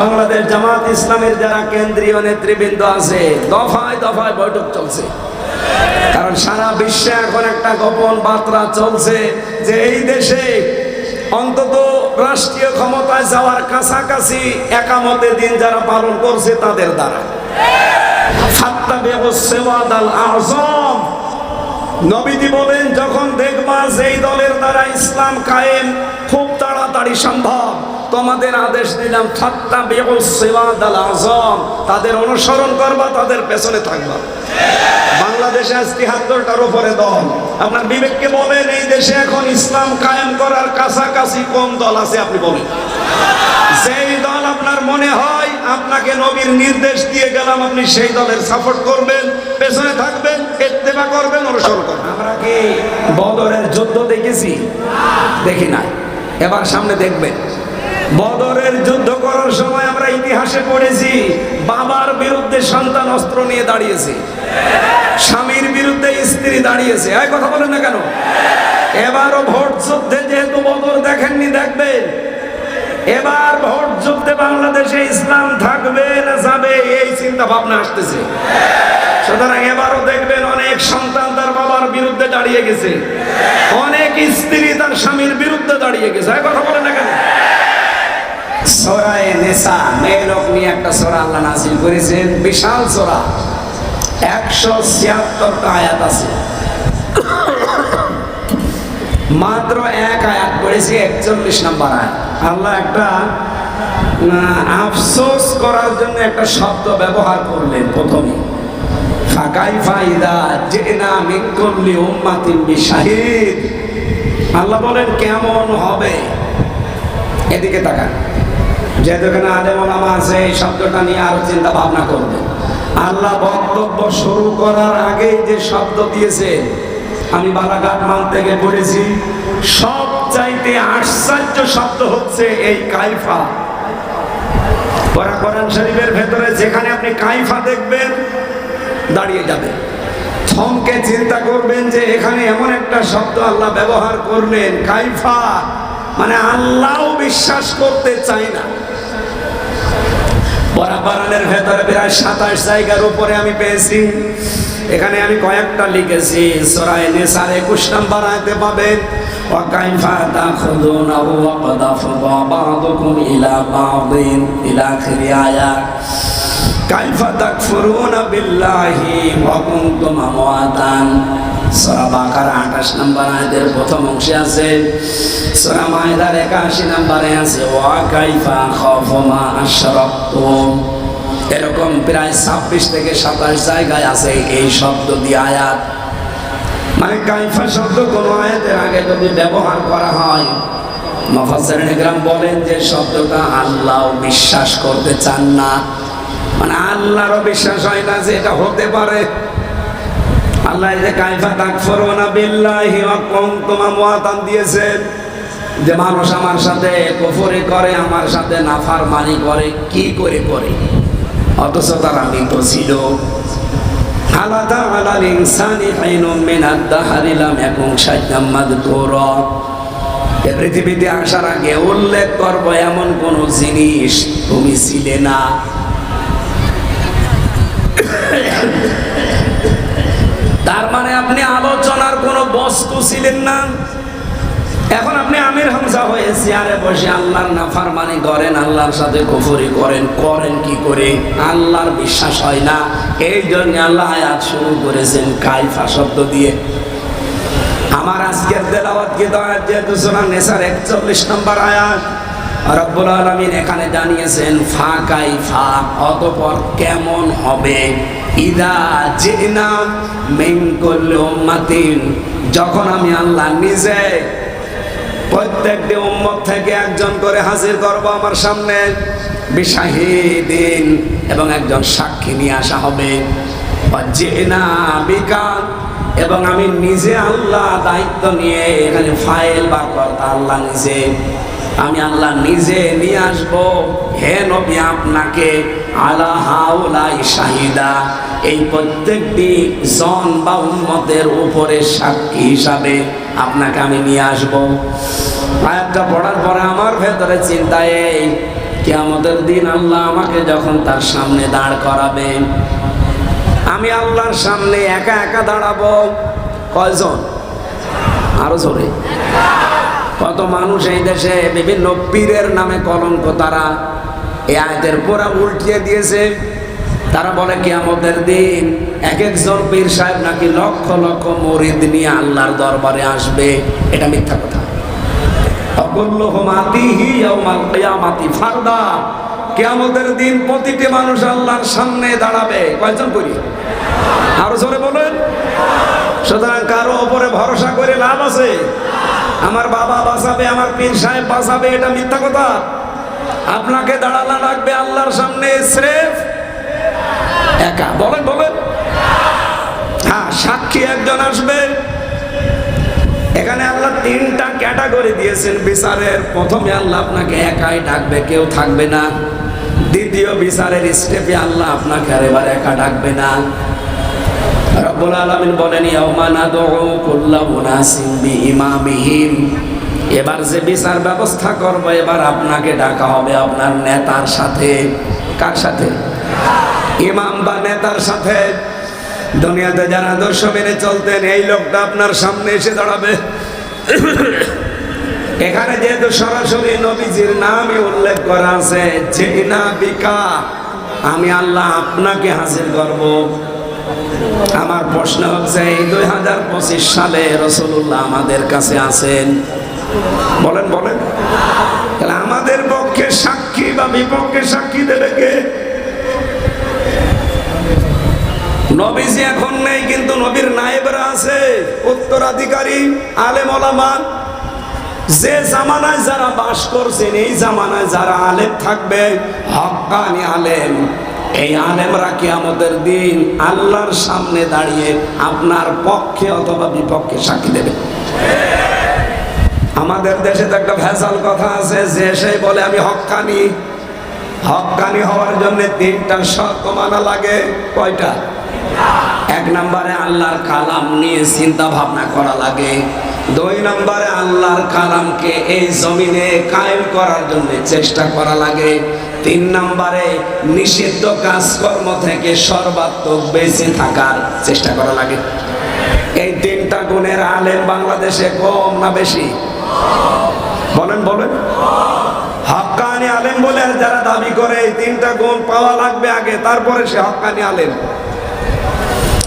বাংলাদেশ জামাত ইসলামের যারা কেন্দ্রীয় নেতৃবৃন্দ আছে, দফায় দফায় বৈঠক চলছে। কারণ সারা বিশ্বে এখন একটা গোপন বার্তা চলছে যে এই দেশে অন্তত রাষ্ট্রীয় ক্ষমতায় যাওয়ার কাছাকাছি একামতে দিন যারা পালন করছে তাদের দ্বারা। আজম। নবীজি বলেন, যখন দেখবা যেই দলের দ্বারা ইসলাম কায়েম, খুব তাড়াতাড়ি সম্ভব। তোমাদের আদেশ দিলাম ব্যবসেওয়াদ আল আজম তাদের অনুসরণ করবা, তাদের পেছনে থাকবা। বাংলাদেশে আজ তিহাত্তরটার উপরে দল। আপনার বিবেককে বলেন, এই দেশে এখন ইসলাম কায়েম করার কাছাকাছি কোন দল আছে, আপনি বলেন। যেই দল আপনাকে নবীর নির্দেশ দিয়ে গেলাম, আপনি সেই দলের সাপোর্ট করবেন, পেছনে থাকবেন ইত্তেবা করবেন, অনুসরণ করবেন। আমরা কি বদরের যুদ্ধ দেখেছি? দেখি নাই। এবার সামনে দেখবেন। বদরের যুদ্ধ করার সময় আমরা ইতিহাসে পড়েছি, বাবার বিরুদ্ধে সন্তান অস্ত্র নিয়ে দাঁড়িয়েছে। স্বামীর বিরুদ্ধে স্ত্রী দাঁড়িয়েছে। এই কথা বলেন না কেন? এবারও ভোট যুদ্ধে যেহেতু বদর দেখেননি, দেখবেন। এবার ভোট যুদ্ধে বাংলাদেশে ইসলাম থাকবে না যাবে, এই চিন্তা ভাবনা আসতেছে। সুতরাং এবারও দেখবেন অনেক সন্তান তার বাবার বিরুদ্ধে দাঁড়িয়ে গেছে। অনেক স্ত্রী তার স্বামীর বিরুদ্ধে দাঁড়িয়ে গেছে। কথা বলে না কেন? সোরায় নেশা মেয়ে লোক নিয়ে একটা সোরা আল্লাহ নাসিল করেছেন, বিশাল সোরা। একশো ছিয়াত্তরটা আয়াত আছে। মাত্র এক আয়াত পড়েছি, একচল্লিশ নম্বর আয়াত। আল্লাহ একটা আফসোস করার জন্য একটা শব্দ ব্যবহার করলেন প্রথমে। আল্লাহ বলেন, কেমন হবে? এদিকে তাকান। যেহেতু এখানে আলেম আছে, এই শব্দটা নিয়ে আরও চিন্তা ভাবনা করবে আল্লাহ বক্তব্য শুরু করার আগেই যে শব্দ দিয়েছে আমি বালাঘাট মান থেকে পড়েছি সব চাইতে আশ্চর্য শব্দ হচ্ছে এই কাইফা। পরা কোরআন শরীফের ভেতরে যেখানে আপনি কাইফা দেখবেন, দাঁড়িয়ে যাবে। থমকে চিন্তা করবেন যে এখানে এমন একটা শব্দ আল্লাহ ব্যবহার করলেন, কাইফা। মানে আল্লাহও বিশ্বাস করতে চায় না। পরাপারানের ভেতরে প্রায় সাতাশ জায়গার উপরে আমি পেয়েছি। এখানে আমি কয়েকটা লিখেছি সরাই নেসার একুশ নাম্বার আয়তে পাবেন وكيف تأخذونه وقد أفضى بعضكم إلى بعض إلى آخر آية كيف تكفرون بالله وكنتم أمواتا সূরা বাকারা 28 নম্বর আয়াতের প্রথম অংশে আছে সূরা মাইদার 81 নম্বরে আছে ওয়া কাইফা খাফু মা আশরাকতুম এরকম প্রায় 26 থেকে 27 জায়গায় আছে এই শব্দ দিয়ে আয়াত। মানে কাইফা শব্দ কোন আয়াতের আগে যদি ব্যবহার করা হয় ইকরাম বলেন যে শব্দটা আল্লাহ বিশ্বাস করতে চান না। মানে আল্লাহরও বিশ্বাস হয় না যে এটা হতে পারে। আল্লাহ যে কাইফা তাকফুরুনা বিল্লাহি ওয়া কুনতুম আমওয়াতান দিয়েছেন যে মানুষ আমার সাথে কুফরি করে, আমার সাথে নাফরমানি করে, কি করে করে? অথচ তারা মৃত ছিল। আলাদা আলাল ইনসানি হাইনুম মিনাদ দাহরি লাম ইয়াকুন শাইআম এ পৃথিবীতে আসার আগে উল্লেখ করব এমন কোন জিনিস, তুমি ছিলে না। তার মানে আপনি আলোচনার কোনো বস্তু ছিলেন না? এখন আপনি আমির হামজা হয়ে চেয়ারে বসে আল্লাহর নাফারমানি করেন, আল্লাহর সাথে কুফরি করেন করেন কি করে? আল্লাহর বিশ্বাস হয় না। এই জন্য আল্লাহ আয়াত শুরু করেছেন, কাইফা শব্দ দিয়ে। আমার আজকের তেলাওয়াত কি দয়াত যেহেতু সোনা নেসার একচল্লিশ নম্বর আয়াত, রব্বুল আলমিন এখানে জানিয়েছেন, ফা কাইফা, অতপর কেমন হবে? ইদা জিনা মিন কুল্লি উম্মাতিন, যখন আমি আল্লাহ নিজে প্রত্যেকটি উম্মত থেকে একজন করে হাজির করব আমার সামনে। বিশাহিদিন এবং একজন সাক্ষী নিয়ে আসা হবে। এবং আমি নিজে আল্লাহ দায়িত্ব নিয়ে এখানে ফাইল বা কর্তা আল্লাহ নিজে, আমি আল্লাহ নিজে নিয়ে আসব। হে নবী, আপনাকে আলা হাউলাই শাহিদা, এই প্রত্যেকটি জন বা উম্মতের উপরে সাক্ষী হিসাবে আপনাকে আমি নিয়ে আসব। আয়াতটা পড়ার পরে আমার ভেতরে চিন্তা এই, কেয়ামতের দিন আল্লাহ আমাকে যখন তার সামনে দাঁড় করাবে, আমি আল্লাহর সামনে একা একা দাঁড়াবো। কয়জন? আরও জোরে। কত মানুষ এই দেশে, বিভিন্ন পীরের নামে কলঙ্ক তারা এই আয়তের পোড়া উল্টিয়ে দিয়েছে। তারা বলে, কিয়ামতের দিন এক একজন পীর সাহেব নাকি লক্ষ লক্ষ মরিদ নিয়ে আল্লাহর দরবারে আসবে? এটা মিথ্যা কথা। কেয়ামতের দিন প্রতিটি মানুষ আল্লাহর সামনে দাঁড়াবে। করি? বলেন। ওপরে ভরসা করে লাভ আছে? আমার বাবা বাঁচাবে, আমার পীর সাহেব বাঁচাবে, এটা মিথ্যা কথা। আপনাকে দাঁড়ালা রাখবে আল্লাহর সামনে, স্রেফ। একা। বলেন বলেন। হ্যাঁ সাক্ষী একজন আসবে। এখানে আল্লাহ তিনটা ক্যাটাগরি দিয়েছেন। বিচারের প্রথমে আল্লাহ আপনাকে একাই ডাকবে, কেউ থাকবে না। দ্বিতীয় বিচারের স্টেপে আল্লাহ আপনাকে আর এবার একা ডাকবে না। রব্বুল আলামিন বলেন, ইয়াউমা নাদউ কুল্লা মুনাসিম বিইমামিহিম। এবার যে বিচার ব্যবস্থা করব, এবার আপনাকে ডাকা হবে আপনার নেতার সাথে। কার সাথে? ইমাম বা নেতার সাথে। দুনিয়াতে যারা আদর্শ মেনে চলতেন, এই লোকটা আপনার সামনে এসে দাঁড়াবে। এখানে যেহেতু সরাসরি নবীজির নামই উল্লেখ করা আছে যে না বিকা, আমি আল্লাহ আপনাকে হাজির করব। আমার প্রশ্ন হচ্ছে, এই দুই হাজার পঁচিশ সালে রসুল্লাহ আমাদের কাছে আছেন বলেন বলেন। তাহলে আমাদের পক্ষে সাক্ষী বা বিপক্ষে সাক্ষী দেবে কে? নবীজি এখন নেই, কিন্তু নবীর নায়েবরা আছে। উত্তরাধিকারী, আলেম ওলামান যে জামানায় যারা বাস করছেন, এই জামানায় যারা আলেম থাকবে হক্কানি আলেম। এই আলেমরা কি আমাদের দিন আল্লাহর সামনে দাঁড়িয়ে আপনার পক্ষে অথবা বিপক্ষে সাক্ষী দেবে। আমাদের দেশে তো একটা ভেজাল কথা আছে, যে সে বলে আমি হক্কানি হক্কানি হওয়ার জন্য তিনটা শর্ত মানা লাগে। কয়টা? এক নম্বরে আল্লাহর কালাম নিয়ে চিন্তা ভাবনা করা লাগে। দুই নম্বরে আল্লাহর কালামকে এই জমিনে কায়েম করার জন্য চেষ্টা করা লাগে। তিন নম্বরে নিষিদ্ধ কাজকর্ম থেকে সর্বাত্মক বেঁচে থাকার চেষ্টা করা লাগে। এই তিনটা গুণের আলেম বাংলাদেশে কম না বেশি? বলেন বলেন। হক্কানি আলেম বলে যারা দাবি করে, এই তিনটা গুণ পাওয়া লাগবে আগে, তারপরে সে আলেম।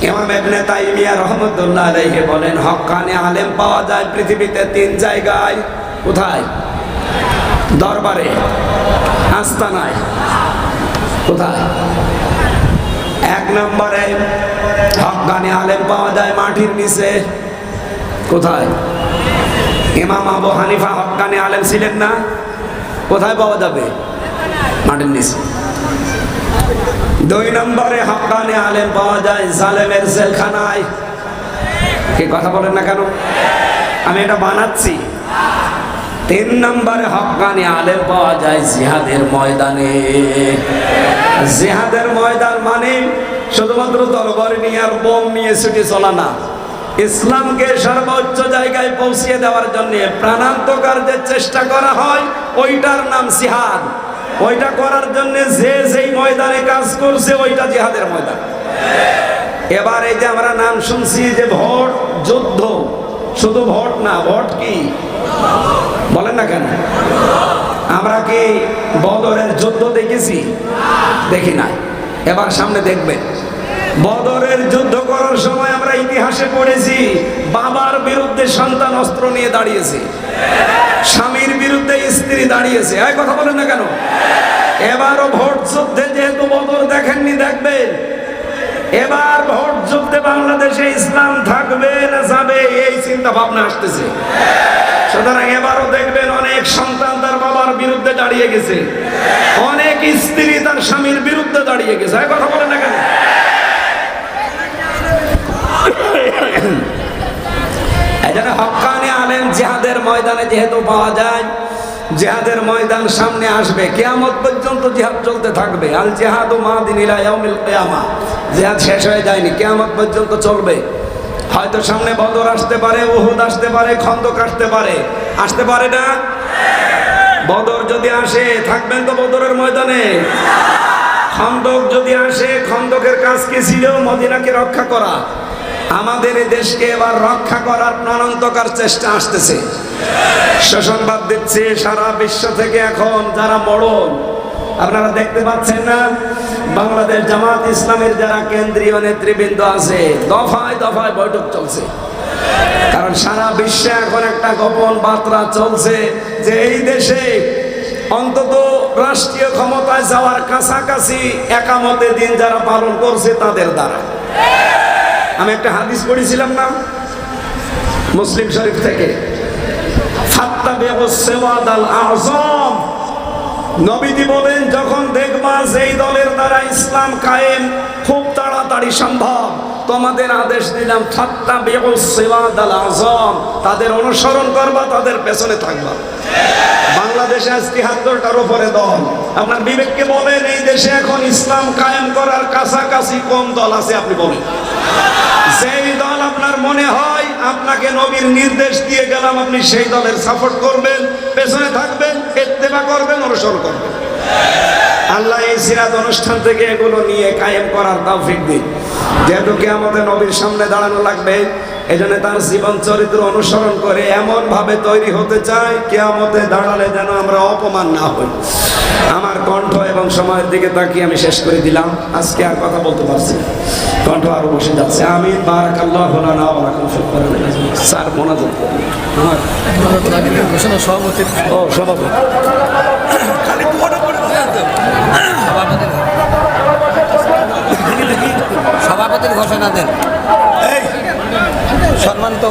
ইমাম ইবনে তাইমিয়া আলাইহি বলেন হক্কানি আলেম পাওয়া যায় পৃথিবীতে তিন জায়গায়। কোথায়? দরবারে। আস্তানায়। কোথায়? এক নম্বরে হক্কানি আলেম পাওয়া যায় মাটির নিচে। কোথায়? ইমাম আবু হানিফা হক্কানি আলেম ছিলেন না? কোথায় পাওয়া যাবে? মাটির নিচে দুই নম্বরে হকানে আলেম পাওয়া যায় জালেমের জেলখানায়। কি কথা বলেন না কেন? আমি এটা বানাচ্ছি। তিন নম্বরে হকানি আলেম পাওয়া যায় জিহাদের ময়দানে। জিহাদের ময়দান মানে শুধুমাত্র তরবারি নিয়ে আর বোম নিয়ে ছুটি চলা না। ইসলামকে সর্বোচ্চ জায়গায় পৌঁছিয়ে দেওয়ার জন্য প্রাণান্তকার যে চেষ্টা করা হয়, ওইটার নাম জিহাদ। ওইটা করার জন্য যে যেই ময়দানে কাজ করছে, ওইটা জিহাদের ময়দান। এবার এই যে আমরা নাম শুনছি যে ভোট যুদ্ধ, শুধু ভোট না, ভোট কি? বলেন না কেন? আমরা কি বদরের যুদ্ধ দেখেছি? দেখি না এবার সামনে দেখবেন। বদরের যুদ্ধ করার সময় আমরা ইতিহাসে পড়েছি, বাবার বিরুদ্ধে সন্তান অস্ত্র নিয়ে দাঁড়িয়েছে। স্বামীর বিরুদ্ধে স্ত্রী দাঁড়িয়েছে। এক কথা বলেন না কেন? এবারও ভোট যুদ্ধে যেহেতু বদর দেখেননি, দেখবেন। এবার ভোট যুদ্ধে বাংলাদেশে ইসলাম থাকবে না যাবে, এই চিন্তা ভাবনা আসতেছে। সুতরাং এবারও দেখবেন অনেক সন্তান তার বাবার বিরুদ্ধে দাঁড়িয়ে গেছে। অনেক স্ত্রী তার স্বামীর বিরুদ্ধে দাঁড়িয়ে গেছে। কথা বলেন না কেন? হক্কানি আলেম জিহাদের ময়দানে যেহেতু পাওয়া যায়, জিহাদের ময়দান সামনে আসবে। কেয়ামত পর্যন্ত জিহাদ চলতে থাকবে। আল জিহাদ জিহাদ শেষ হয়ে যায়নি, কেয়ামত পর্যন্ত চলবে। হয়তো সামনে বদর আসতে পারে, উহুদ আসতে পারে, খন্দক আসতে পারে। আসতে পারে না? বদর যদি আসে, থাকবেন তো বদরের ময়দানে। খন্দক যদি আসে, খন্দকের কাজ কি ছিল? মদিনাকে রক্ষা করা। আমাদের দেশকে এবার রক্ষা করার প্রাণান্তকার চেষ্টা আসতেছে। সুসংবাদ দিচ্ছে সারা বিশ্ব থেকে এখন যারা মরণ। আপনারা দেখতে পাচ্ছেন না? বাংলাদেশ জামাত ইসলামের যারা কেন্দ্রীয় নেতৃবৃন্দ আছে, দফায় দফায় বৈঠক চলছে। কারণ সারা বিশ্বে এখন একটা গোপন বার্তা চলছে যে এই দেশে অন্তত রাষ্ট্রীয় ক্ষমতায় যাওয়ার কাছাকাছি একামতে দিন যারা পালন করছে তাদের দ্বারা। আমি একটা হাদিস পড়েছিলাম না মুসলিম শরীফ থেকে। নবীজি বলেন, যখন দেখবা যেই দলের দ্বারা ইসলাম কায়েম তাড়াতাড়ি সম্ভব। তোমাদের আদেশ দিলাম, ফাত্তা বেওয়াদ আল আজম তাদের অনুসরণ করবা, তাদের পেছনে থাকবা। বাংলাদেশে আজ তিহাত্তরটার উপরে দল। আপনার বিবেককে বলেন, এই দেশে এখন ইসলাম কায়েম করার কাছাকাছি কোন দল আছে আপনি বলেন। যেই দল আপনার মনে হয়, আপনাকে নবীর নির্দেশ দিয়ে গেলাম, আপনি সেই দলের সাপোর্ট করবেন, পেছনে থাকবেন ইত্তেবা করবেন, অনুসরণ করবেন। আল্লাহ এই সিরাত অনুষ্ঠান থেকে এগুলো নিয়ে কায়েম করার তৌফিক দিন। যেহেতু কে আমাদের নবীর সামনে দাঁড়ানো লাগবে এজন্য তার জীবন চরিত্র অনুসরণ করে এমন ভাবে তৈরি হতে চায় কেয়ামতে দাঁড়ালে যেন আমরা অপমান না হই। আমার কণ্ঠ এবং সময়ের দিকে তাকিয়ে আমি শেষ করে দিলাম। আজকে আর কথা বলতে পারছি কণ্ঠ আরও বসে যাচ্ছে। আমি শুকরান স্যার মোনাজাত করুন। আমার ও সভাপতি। সভাপতির ঘোষণা দেন। সম্মান তো